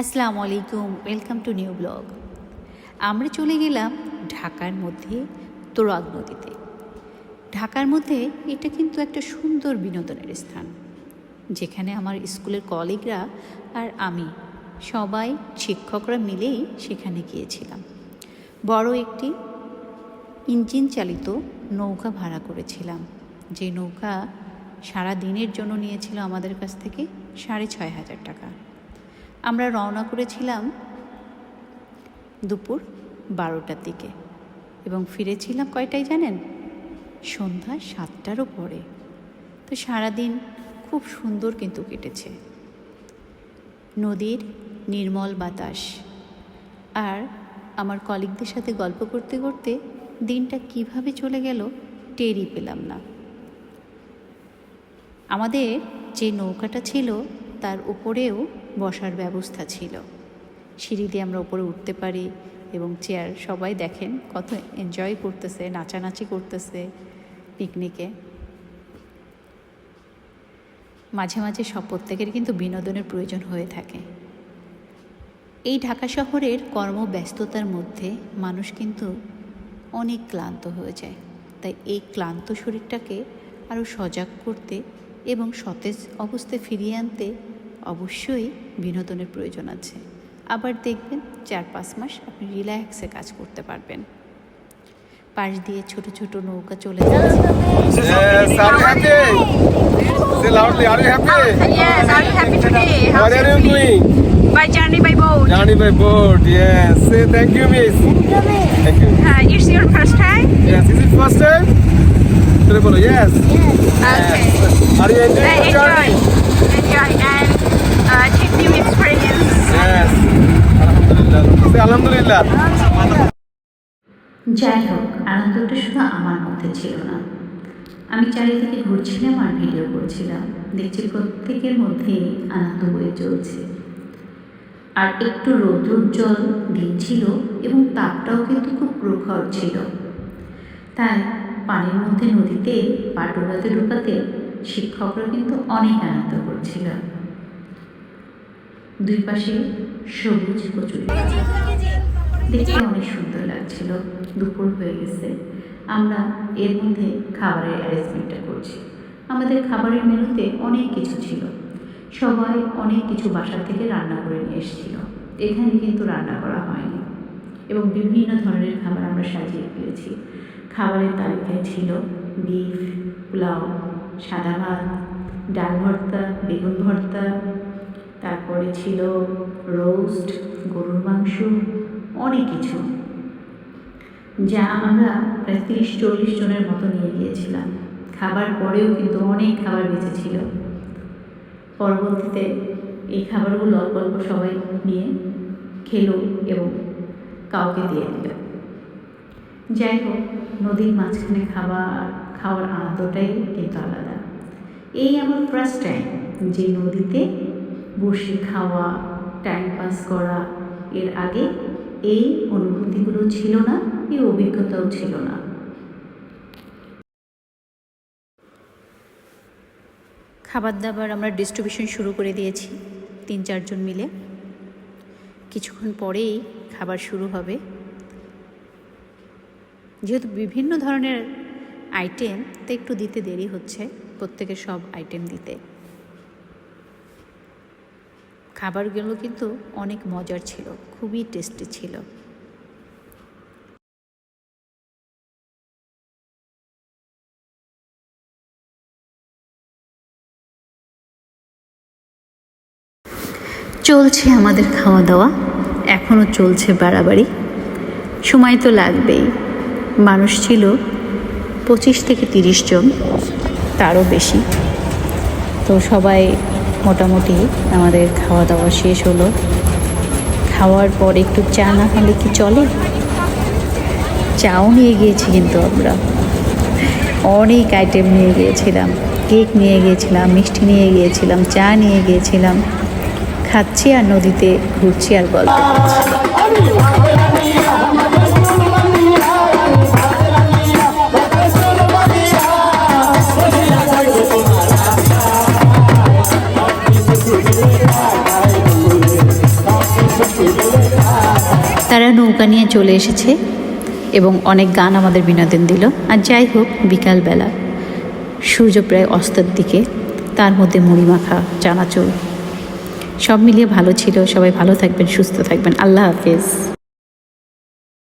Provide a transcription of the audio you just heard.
আসসালামু আলাইকুম welcome to new blog আমরা চলে গেলাম ঢাকার মধ্যে তোরাগ নদীতে। ঢাকার মধ্যে এটা কিন্তু একটা সুন্দর বিনোদনের স্থান, যেখানে আমার স্কুলের কলিগরা আর আমি সবাই শিক্ষকরা মিলেই সেখানে গিয়েছিলাম। বড় একটি ইঞ্জিন চালিত নৌকা ভাড়া করেছিলাম, যে নৌকা সারা দিনের জন্য নিয়েছিল আমাদের কাছ থেকে সাড়ে ছয় হাজার টাকা। আমরা রওনা করেছিলাম দুপুর বারোটার দিকে এবং ফিরেছিলাম কয়টায় জানেন? সন্ধ্যা সাতটারও পরে তো সারাদিন খুব সুন্দর কিন্তু কেটেছে। নদীর নির্মল বাতাস। আর আমার কলিগদের সাথে গল্প করতে করতে দিনটা কীভাবে চলে গেল টেরই পেলাম না। আমাদের যে নৌকাটা ছিল তার উপরেও বসার ব্যবস্থা ছিল। সিঁড়ি দিয়ে আমরা উপরে উঠতে পারি এবং চেয়ার সবাই দেখেন কত এনজয় করতেছে, নাচানাচি করতেছে পিকনিকে মাঝে মাঝে সব প্রত্যেকের কিন্তু বিনোদনের প্রয়োজন হয়ে থাকে। এই ঢাকা শহরের কর্মব্যস্ততার মধ্যে মানুষ কিন্তু অনেক ক্লান্ত হয়ে যায়। তাই এই ক্লান্ত শরীরটাকে আরও সজাগ করতে এবং সতেজ অবস্থায় ফিরিয়ে আনতে অবশ্যই বিনোদনের প্রয়োজন আছে। আবার দেখবেন চার পাঁচ মাস আপনি রিল্যাক্সে কাজ করতে পারবেন। পাশ দিয়ে ছোট ছোট নৌকা চলে যাচ্ছে। বলো yes are you enjoying journey Alhamdulillah. যাই হোক, আনন্দটা শুধু আমার মধ্যে ছিল না। আমি চারিদিকে ঘুরছিলাম আর ভিডিও করছিলাম। দেখছি প্রত্যেকের মধ্যেই আনন্দ চলছে। আর একটু রৌদ্রোজ্জ্বল দিন ছিল এবং তাপটাও কিন্তু খুব প্রখর ছিল। তাই পানির মধ্যে নদীতে পা ডোবাতে ডোবাতে শিক্ষকরা কিন্তু অনেক আনন্দ করছিল দুই পাশে সবুজ কচুরি। দেখতে অনেক সুন্দর লাগছিল। দুপুর হয়ে গেছে। আমরা এর মধ্যে খাবারের অ্যারেঞ্জমেন্টটা করছি। আমাদের খাবারের মেনুতে অনেক কিছু ছিল। সবাই অনেক কিছু বাসা থেকে রান্না করে নিয়ে এসেছিল। এখানে কিন্তু রান্না করা হয়নি। এবং বিভিন্ন ধরনের খাবার আমরা সাজিয়ে ফেলেছি। খাবারের তালিকায় ছিল বিফ পোলাও, সাদা ভাত, ডাল ভর্তা, বেগুন ভর্তা তারপরে ছিল রোস্ট, গরুর মাংস, অনেক কিছু, যা আমরা প্রায় তিরিশ, চল্লিশ জনের মতো নিয়ে গিয়েছিলাম। খাবার পরেও কিন্তু অনেক খাবার বেঁচেছিল পরবর্তীতে এই খাবারগুলো অল্প অল্প সবাই নিয়ে খেলো এবং কাউকে দিয়ে দিল। যাই হোক, নদীর মাঝখানে খাবার, খাওয়ার আনন্দটাই কিন্তু আলাদা। এই আমার ফার্স্ট টাইম যে নদীতে বসে খাওয়া টাইম পাস করা, এর আগে এই অনুভূতিগুলো ছিল না, এই অভিজ্ঞতাও ছিল না। খাবার দাবার আমরা ডিস্ট্রিবিউশন শুরু করে দিয়েছি, তিন চারজন মিলে। কিছুক্ষণ পরেই খাবার শুরু হবে। যেহেতু বিভিন্ন ধরনের আইটেম তো একটু দিতে দেরি হচ্ছে প্রত্যেকের সব আইটেম দিতে। খাবারগুলো কিন্তু অনেক মজার ছিল, খুবই টেস্টি ছিল। চলছে আমাদের খাওয়া দাওয়া এখনও চলছে বাড়াবাড়ি। সময় তো লাগবেই। মানুষ ছিল পঁচিশ থেকে তিরিশ জন, তারও বেশি। তো সবাই মোটামুটি আমাদের খাওয়া দাওয়া শেষ হলো। খাওয়ার পর একটু চা না হলে কি চলে? চাও নিয়ে গিয়েছি কিন্তু আমরা। অনেক আইটেম নিয়ে গিয়েছিলাম। কেক নিয়ে গিয়েছিলাম, মিষ্টি নিয়ে গিয়েছিলাম, চা নিয়ে গিয়েছিলাম। খাচ্ছি আর নদীতে ঘুরছি আর গল্প করছি। তারা নৌকা নিয়ে চলে এসেছে এবং অনেক গান আমাদের বিনোদন দিল। আর যাই হোক, বিকালবেলা সূর্য প্রায় অস্তের দিকে তার মধ্যে মুড়ি মাখা চানাচুর, সব মিলিয়ে ভালো ছিল। সবাই ভালো থাকবেন, সুস্থ থাকবেন। আল্লাহ হাফেজ।